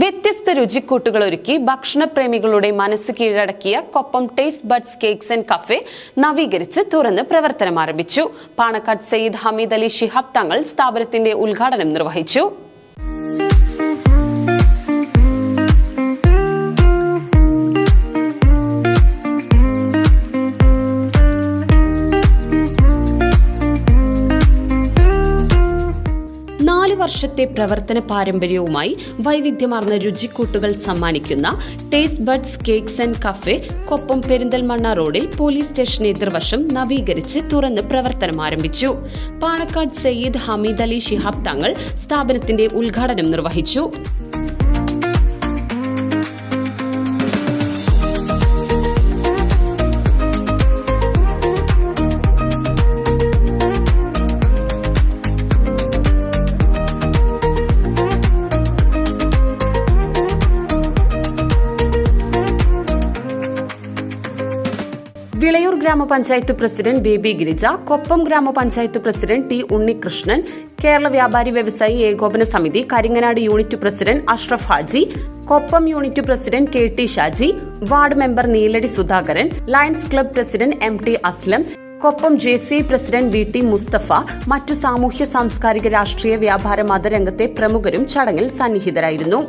വ്യത്യസ്ത രുചിക്കൂട്ടുകൾ ഒരുക്കി ഭക്ഷണപ്രേമികളുടെ മനസ്സ് കീഴടക്കിയ Koppam taste buds cakes and cafe നവീകരിച്ച് തുറന്ന് പ്രവർത്തനം ആരംഭിച്ചു. പാണക്കാട് സയ്യിദ് ഹമീദ് അലി ശിഹാബ് തങ്ങൾ സ്ഥാപനത്തിന്റെ ഉദ്ഘാടനം നിർവഹിച്ചു. വർഷത്തെ പ്രവർത്തന പാരമ്പര്യവുമായി വൈവിധ്യമാർന്ന രുചിക്കൂട്ടുകൾ സമ്മാനിക്കുന്ന taste buds cakes and cafe Koppam Perinthalmanna റോഡിൽ പോലീസ് സ്റ്റേഷൻ എതിർവശം നവീകരിച്ച് തുറന്ന് പ്രവർത്തനം ആരംഭിച്ചു. പാണക്കാട് സയ്യിദ് ഹമീദ് അലി ശിഹാബ് തങ്ങൾ സ്ഥാപനത്തിന്റെ ഉദ്ഘാടനം നിർവഹിച്ചു. വിളയൂർ ഗ്രാമപഞ്ചായത്ത് പ്രസിഡന്റ് ബേബി ഗിരിജ കൊപ്പം ഗ്രാമപഞ്ചായത്ത് പ്രസിഡന്റ് ടി ഉണ്ണികൃഷ്ണൻ കേരള വ്യാപാരി വ്യവസായി ഏകോപന സമിതി Karinganad unit president Ashraf Haji Koppam unit president K T Shaji ward member Neeladi Sudhakaran Lions club president M T Aslam Koppam J C president V T Mustafa മറ്റു സാമൂഹ്യ സാംസ്കാരിക രാഷ്ട്രീയ വ്യാപാര മതരംഗത്തെ പ്രമുഖരും ചടങ്ങിൽ സന്നിഹിതരായിരുന്നു.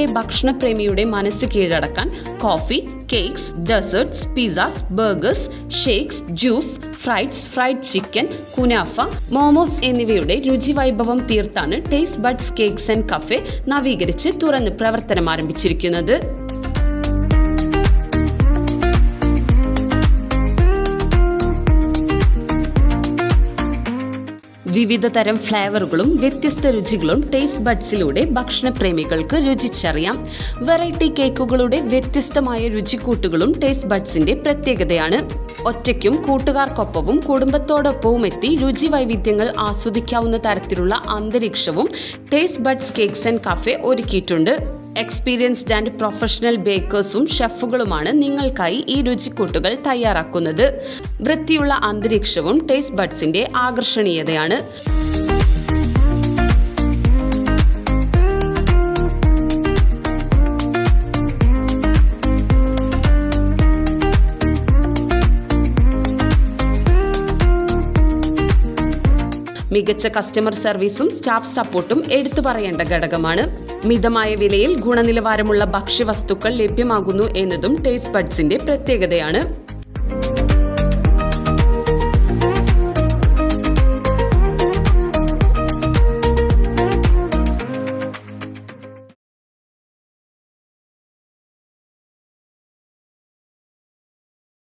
നിങ്ങളിലെ ഭക്ഷണപ്രേമിയുടെ മനസ്സ് കീഴടക്കാൻ coffee cakes desserts pizzas burgers shakes juice fries fried chicken kunafa momos എന്നിവയുടെ രുചി വൈഭവം തീർത്താണ് taste buds cakes and cafe നവീകരിച്ച് തുറന്ന് പ്രവർത്തനം ആരംഭിച്ചിരിക്കുന്നത് വിവിധ തരം ഫ്ലേവറുകളും വ്യത്യസ്ത രുചികളും ടേസ്റ്റ് ബഡ്സിലൂടെ ഭക്ഷണപ്രേമികൾക്ക് രുചിച്ചറിയാം. വെറൈറ്റി കേക്കുകളുടെ വ്യത്യസ്തമായ രുചിക്കൂട്ടുകളും ടേസ്റ്റ് ബഡ്സിന്റെ പ്രത്യേകതയാണ്. ഒറ്റയ്ക്കും കൂട്ടുകാർക്കൊപ്പവും കുടുംബത്തോടൊപ്പവും എത്തി രുചി വൈവിധ്യങ്ങൾ ആസ്വദിക്കാവുന്ന തരത്തിലുള്ള അന്തരീക്ഷവും taste buds cakes and cafe ഒരുക്കിയിട്ടുണ്ട്. എക്സ്പീരിയൻസ്ഡ് ആൻഡ് പ്രൊഫഷണൽ ബേക്കേഴ്സും ഷെഫുകളുമാണ് നിങ്ങൾക്കായി ഈ രുചിക്കൂട്ടുകൾ തയ്യാറാക്കുന്നത്. വൃത്തിയുള്ള അന്തരീക്ഷവും ടേസ്റ്റ് ബഡ്സിന്റെ ആകർഷണീയതയാണ്. മികച്ച കസ്റ്റമർ സർവീസും സ്റ്റാഫ് സപ്പോർട്ടും എടുത്തു പറയേണ്ട ഘടകമാണ്. മിതമായ വിലയിൽ ഗുണനിലവാരമുള്ള ഭക്ഷ്യവസ്തുക്കൾ ലഭ്യമാകുന്നു എന്നതും ടേസ്റ്റ് ബഡ്സിന്റെ പ്രത്യേകതയാണ്.